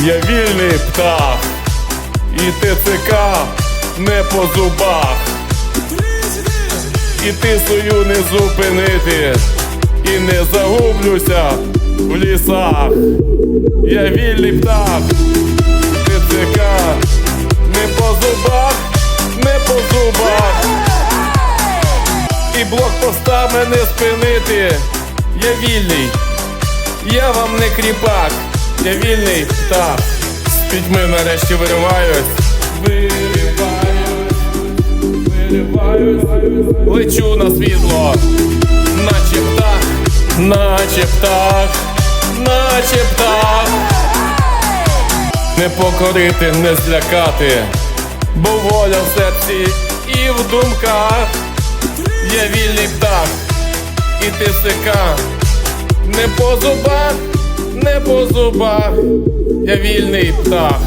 Я вільний птах, і ТЦК не по зубах. І тисою не зупинити, і не загублюся в лісах. Я вільний птах, ТЦК не по зубах, не по зубах. І блокпоста мене спинити. Я вільний, я вам не кріпак, я вільний птах. З пітьми нарешті вириваюсь. Вириваюсь, вириваюсь, лечу на світло, наче птах, наче птах, наче птах. Не покорити, не злякати, бо воля в серці і в думках. Я вільний птах, і ти сика. Не по зубах, не по зубах, я вільний птах.